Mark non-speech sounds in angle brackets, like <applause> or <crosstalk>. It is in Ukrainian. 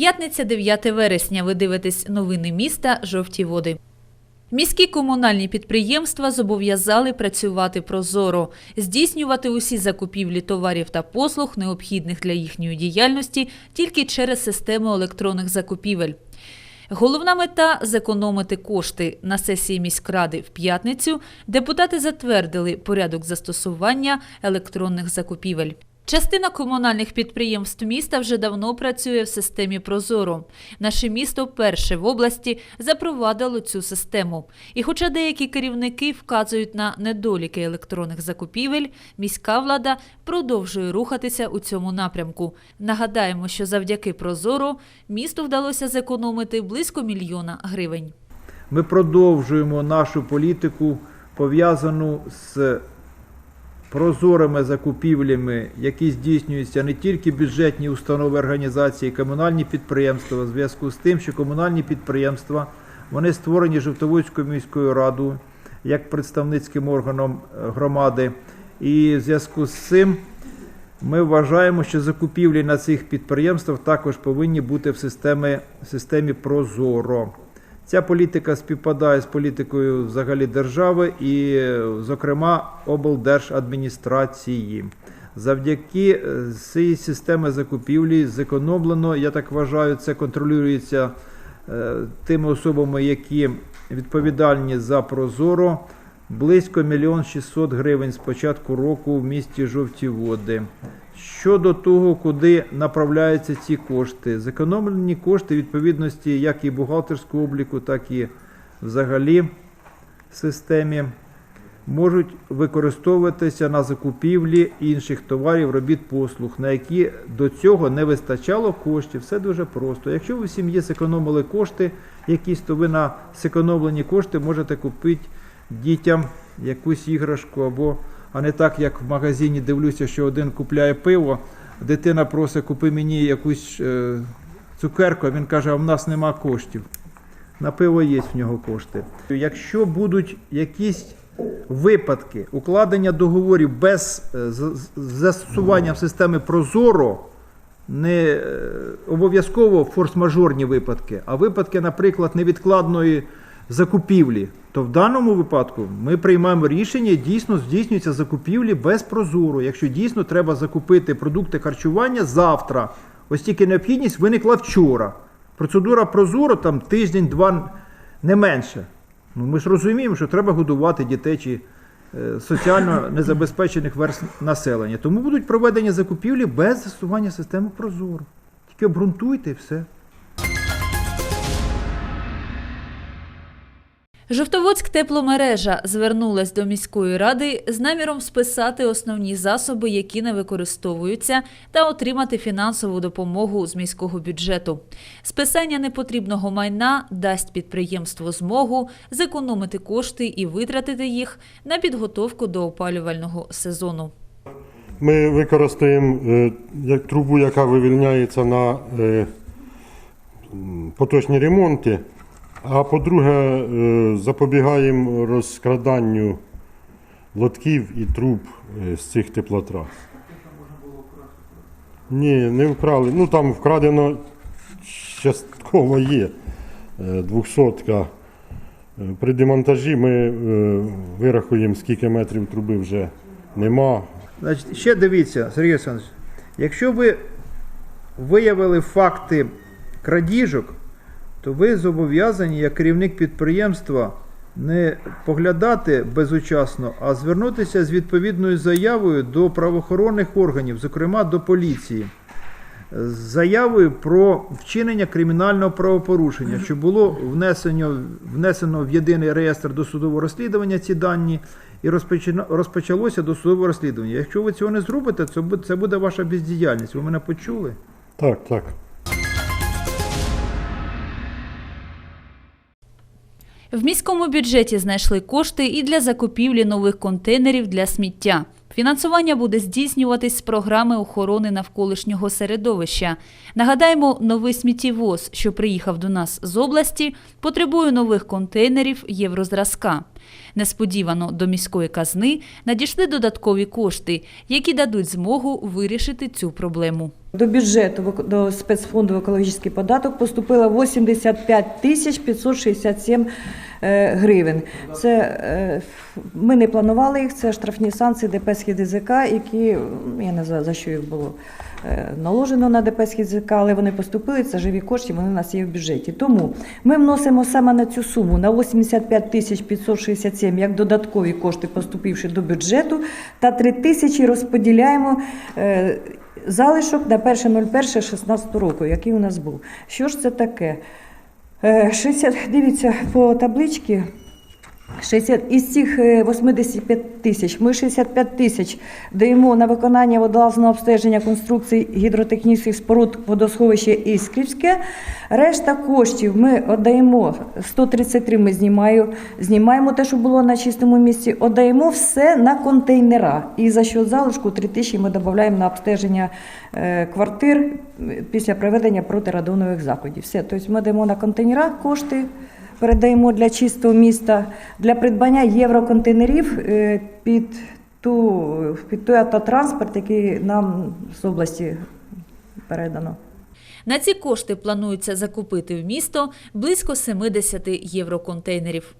П'ятниця 9 вересня. Ви дивитесь новини міста Жовті води. Міські комунальні підприємства зобов'язали працювати прозоро, здійснювати усі закупівлі товарів та послуг, необхідних для їхньої діяльності, тільки через систему електронних закупівель. Головна мета зекономити кошти. На сесії міськради в п'ятницю депутати затвердили порядок застосування електронних закупівель. Частина комунальних підприємств міста вже давно працює в системі Прозоро. Наше місто перше в області запровадило цю систему. І хоча деякі керівники вказують на недоліки електронних закупівель, міська влада продовжує рухатися у цьому напрямку. Нагадаємо, що завдяки Прозоро місту вдалося зекономити близько мільйона гривень. Ми продовжуємо нашу політику, пов'язану з прозорими закупівлями, які здійснюються не тільки бюджетні установи організації, комунальні підприємства, в зв'язку з тим, що комунальні підприємства вони створені Жовтоводською міською радою як представницьким органом е, громади. І в зв'язку з цим ми вважаємо, що закупівлі на цих підприємствах також повинні бути в системі, в системі Прозоро. Ця політика співпадає з політикою взагалі держави і, зокрема, облдержадміністрації. Завдяки е, цій системі закупівлі зекономлено, я так вважаю, це контролюється е, тими особами, які відповідальні за Прозоро. Близько 1 600 гривень з початку року в місті Жовті Води. Щодо того, куди направляються ці кошти, зекономлені кошти відповідності як і бухгалтерського обліку, так і взагалі системі можуть використовуватися на закупівлі інших товарів, робіт послуг, на які до цього не вистачало коштів. Все дуже просто. Якщо ви в сім'ї зекономили кошти якісь, то ви на зекономлені кошти можете купити дітям якусь іграшку або а не так, як в магазині дивлюся, що один купляє пиво, дитина просить, купи мені якусь е, цукерку, а він каже, а в нас нема коштів. На пиво є в нього кошти. Якщо будуть якісь випадки укладення договорів без е, з- з- застосуванням системи Прозоро, не е, обов'язково форс-мажорні випадки, а випадки, наприклад, невідкладної закупівлі, то в даному випадку ми приймаємо рішення, дійсно здійснюються закупівлі без прозоро. Якщо дійсно треба закупити продукти харчування завтра, ось тільки необхідність виникла вчора. Процедура прозоро там тиждень-два не менше. Ну, ми ж розуміємо, що треба годувати дітей чи е, соціально <clears throat> незабезпечених верств населення. Тому будуть проведені закупівлі без застосування системи Прозоро. Тільки обґрунтуйте і все. Жовтоводськ тепломережа звернулась до міської ради з наміром списати основні засоби, які не використовуються, та отримати фінансову допомогу з міського бюджету. Списання непотрібного майна дасть підприємству змогу зекономити кошти і витратити їх на підготовку до опалювального сезону. Ми використаємо е, як трубу, яка вивільняється на е, поточні ремонти. А по-друге, е, запобігаємо розкраданню лотків і труб е, з цих теплотрас. Ні, не вкрали. Ну там вкрадено частково є. е, Двохсотка. При демонтажі ми вирахуємо, скільки метрів труби вже нема. Значить, ще дивіться, Сергій Олександрович, якщо ви виявили факти крадіжок, то ви зобов'язані, як керівник підприємства, не поглядати безучасно, а звернутися з відповідною заявою до правоохоронних органів, зокрема до поліції, з заявою про вчинення кримінального правопорушення, що було внесено, внесено в єдиний реєстр досудового розслідування ці дані і розпочалося досудове розслідування. Якщо ви цього не зробите, це буде ваша бездіяльність. Ви мене почули? Так, так. В міському бюджеті знайшли кошти і для закупівлі нових контейнерів для сміття. Фінансування буде здійснюватись з програми охорони навколишнього середовища. Нагадаємо, новий сміттєвоз, що приїхав до нас з області, потребує нових контейнерів єврозразка. Несподівано до міської казни надійшли додаткові кошти, які дадуть змогу вирішити цю проблему. До бюджету до спецфонду екологічний податок поступило 85 тисяч 567 е, гривень. Це е, ми не планували їх. Це штрафні санкції ДП «Схід-ЗК», які я не знаю за що їх було е, наложено на ДП «Схід-ЗК», але вони поступили. Це живі кошти. Вони у нас є в бюджеті. Тому ми вносимо саме на цю суму на 85 тисяч 567 як додаткові кошти, поступивши до бюджету, та 3 тисячі розподіляємо. е, Залишок на 1.01.16 року, який у нас був. Що ж це таке? Е, 60, дивіться по табличці. 60, із цих е, 85 тисяч ми 65 тисяч даємо на виконання водолазного обстеження конструкцій гідротехнічних споруд водосховища Іскрівське. Решта коштів ми віддаємо 133 ми знімаю, знімаємо те, що було на чистому місці, віддаємо все на контейнера. І за що залишку 3 тисячі ми додаємо на обстеження е, квартир е, після проведення протирадонових заходів. Все, тобто ми даємо на контейнера кошти передаємо для чистого міста для придбання євроконтейнерів е, під ту під той автотранспорт, який нам з області передано. На ці кошти планується закупити в місто близько 70 євроконтейнерів.